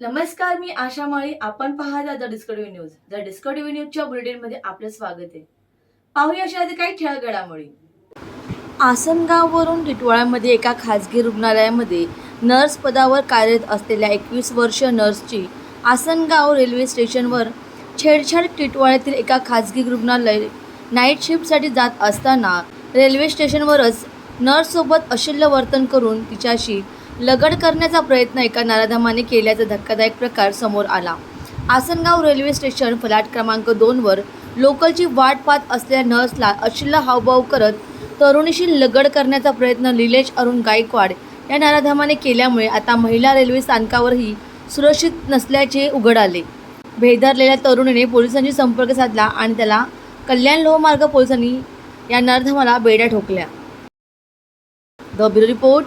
नमस्कार मी आशा माळी. आपण पाहता the Discovery news. The Discovery न्यूजच्या बुलेटिनमध्ये आपलं स्वागत आहे. पाहूया अशा आधी काही ठळक घडामोडी आसनगाववरून टिटवाळ्यामध्ये एका खासगी रुग्णालयामध्ये नर्स पदावर कार्यरत असलेल्या एकवीस वर्ष नर्सची आसनगाव रेल्वे स्टेशनवर छेडछाड टिटवाळ्यातील एका खासगी रुग्णालय नाईट शिफ्टसाठी जात असताना रेल्वे स्टेशनवरच नर्ससोबत अशिल्य वर्तन करून तिच्याशी लगड करण्याचा प्रयत्न एका नराधमाने केल्याचा धक्कादायक प्रकार समोर आला. आसनगाव रेल्वे स्टेशन फलाट क्रमांक दोनवर लोकलची वाट पाहत असलेल्या नर्सला अशिल्ल हावभाव करत तरुणीशी लगड करण्याचा प्रयत्न निलेश अरुण गायकवाड या नराधमाने केल्यामुळे आता महिला रेल्वे स्थानकावरही सुरक्षित नसल्याचे उघड आले भेदरलेल्या तरुणीने पोलिसांशी संपर्क साधला आणि त्याला कल्याण लोहमार्ग पोलिसांनी या नराधमाला बेड्या ठोकल्या. The bureau report